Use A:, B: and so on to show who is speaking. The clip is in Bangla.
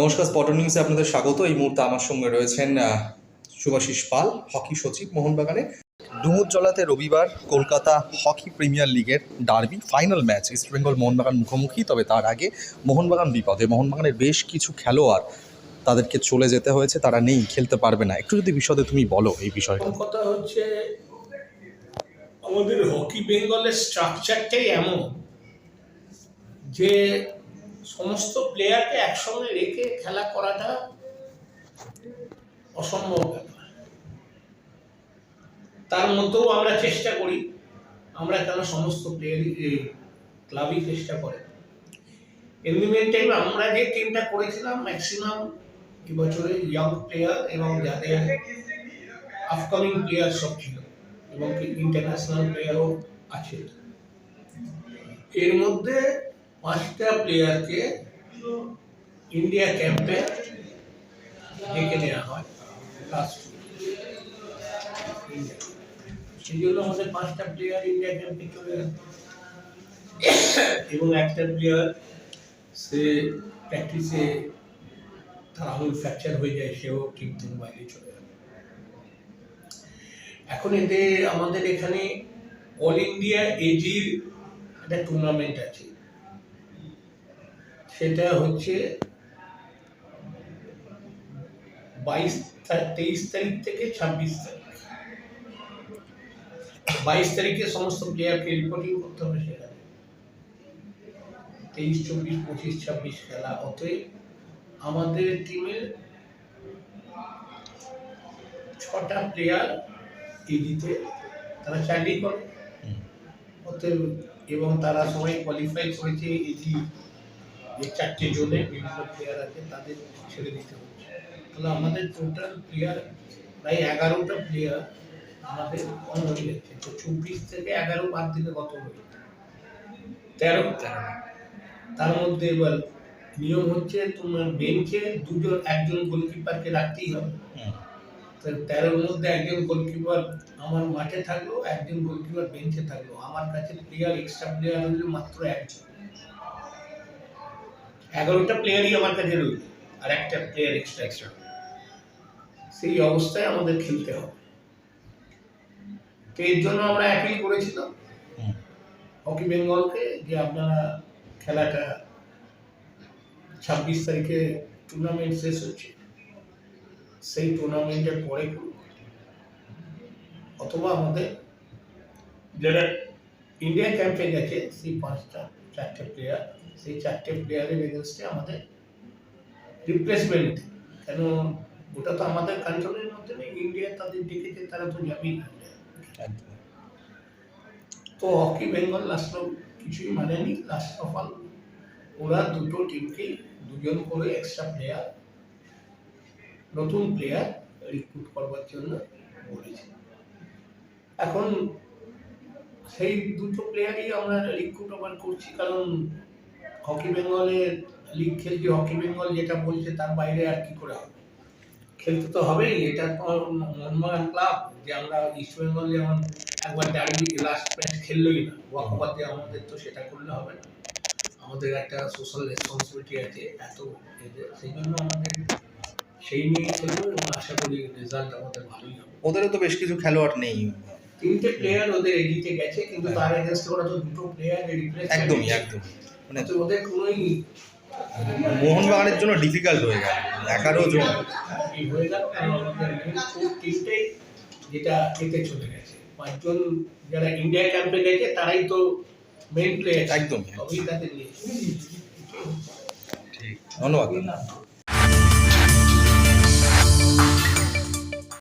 A: নমস্কার স্পট নিউজে আপনাদের স্বাগত। এই মুহূর্তে আমার সঙ্গে রয়েছেন শুভাশিস পাল, হকি সচিব মোহনবাগানে। ডুমুরজলাতে রবিবার কলকাতা হকি প্রিমিয়ার লিগের derby final match East Bengal Mohun Bagan মুখোমুখি, তবে তার আগে মোহনবাগান বিপদে। মোহনবাগানের বেশ কিছু খেলোয়াড় তাদেরকে চলে যেতে হয়েছে, তারা নেই, খেলতে পারবে না। একটু যদি বিশদে তুমি বলো এই
B: বিষয়ে। কথা হচ্ছে, আমাদের হকি বেঙ্গলের স্ট্রাকচারটাই এমন যে সমস্ত প্লেয়ারকে একসঙ্গে রেখে খেলা করাটা অসম্ভব ব্যাপার। তার মধ্যেও আমরা চেষ্টা করি, আমরা কেন সমস্ত প্লেয়ারই ক্লাবই চেষ্টা করে। এমনি মেন টাইম আমরা যে টিমটা করেছিলাম ম্যাক্সিমাম এবছরে ইয়াং প্লেয়ার এবং যাদের আপকামিং প্লেয়ার সব ছিল, এবং ইন্টারন্যাশনাল প্লেয়ারও আছে। এর মধ্যে পাঁচটা প্লেয়ারকে ইন্ডিয়া ক্যাম্পে ডেকে নেওয়া হয় সেই জন্য আমাদের পাঁচটা প্লেয়ার ইন্ডিয়া ক্যাম্পে চলে গেল। এবং একটা প্লেয়ার সে প্র্যাকটিসে আঙুল ফ্র্যাকচার হয়ে যায়, সেও ঠিক বাইরে চলে গেল। এখন এতে আমাদের এখানে অল ইন্ডিয়া এজির একটা টুর্নামেন্ট আছে। সেটা হচ্ছে বাইশ তেইশ তারিখ থেকে ছাব্বিশ তারিখ। বাইশ তারিখে সমস্ত প্লেয়ারকে রিপোর্টিং করতে হবে সেখানে। তেইশ চব্বিশ পঁচিশ ছাব্বিশ খেলা। অতএব আমাদের টিমের ছটা প্লেয়ার এডিতে তারা চাকরি করে। অতএব এবং তারা সবাই কোয়ালিফাই করেছে এজি যে চারটে জোনে বিভিন্ন প্লেয়ার আছে তাদের ছেড়ে দিতে হচ্ছে। তাহলে আমাদের টোটাল প্লেয়ার প্রায় এগারোটা প্লেয়ার আমাদের কম হয়ে যাচ্ছে তো চব্বিশ থেকে এগারো বাদ দিলে কত হয়ে তেরো। তেরো। তার মধ্যে এবার নিয়ম হচ্ছে তোমার বেঞ্চে দুজন একজন গোলকিপারকে রাখতেই হবে। তো তেরোর মধ্যে একজন গোলকিপার আমার মাঠে থাকল একজন গোলকিপার বেঞ্চে থাকল। আমার কাছে প্লেয়ার এক্সট্রা প্লেয়ার হলো মাত্র একজন। এগারোটা প্লেয়ারই আমার কাছে রইল আর একটা প্লেয়ার এক্সট্রা এক্সট্রা সেই অবস্থায় আমাদের খেলতে হবে। তো এর জন্য আমরা অ্যাপিল করেছিলাম হকি বেঙ্গলকে যে আপনারা খেলাটা ছাব্বিশ তারিখে টুর্নামেন্ট শেষ হচ্ছে সেই টুর্নামেন্টের পরে অথবা আমাদের যারা ইন্ডিয়ান ক্যাম্পে গেছে সেই পাঁচটা চারটে প্লেয়ার সেই চারটে প্লেয়ারের এগেনস্টে আমাদের রিপ্লেসমেন্ট কেন ওটা তো আমাদের কন্ট্রোলের মধ্যে নেই ইন্ডিয়া তাদের ডেকেছে তারা তো যাবেই তো হকি বেঙ্গল লাস্ট কিছুই মানেনি লাস্ট অফ অল ওরা দুটো টিমকেই দুজন করে এক্সট্রা প্লেয়ার নতুন প্লেয়ার রিক্রুট করবার জন্য বলেছে। এখন সেই দুটো প্লেয়ারই আমরা রিক্রুট আবার করছি, কারণ হকি বেঙ্গলের লিগ খেলছে হকি বেঙ্গল যেটা বলছে তার বাইরে আর কি করে হবে? খেলতে তো হবেই, এটা তো মোহনবাগান ক্লাব যে আমরা ইস্ট বেঙ্গল যেমন একবার ডার্বি লাস্ট ম্যাচ খেললোই না ওয়াকওভার আমাদের তো সেটা করলে হবে না। আমাদের একটা সোশ্যাল রেসপন্সিবিলিটি আছে এত সেই জন্য আমাদের সেই নিয়ে খেলব এবং আশা করি রেজাল্ট আমাদের ভালোই হবে।
A: ওদেরও তো বেশ কিছু খেলোয়াড় নেই।
B: তিনটে প্লেয়ার ওদের এদিকে গেছে কিন্তু তার এগেনস্টে ওরা তো দুটো প্লেয়ার রিপ্লেস
A: একদমই একদম মানে
B: তো ওদের কোনোই
A: মোহনবাগানের জন্য ডিফিকাল্ট হয়ে গেল এগারো জন
B: এই হয়ে গেল কারণ আমাদের টিমটাই যেটা এতে চলে গেছে। পাঁচজন যারা ইন্ডিয়া ক্যাম্পে গেছে তারাই তো মেন প্লেয়ার একদম
A: ঠিক ধন্যবাদ।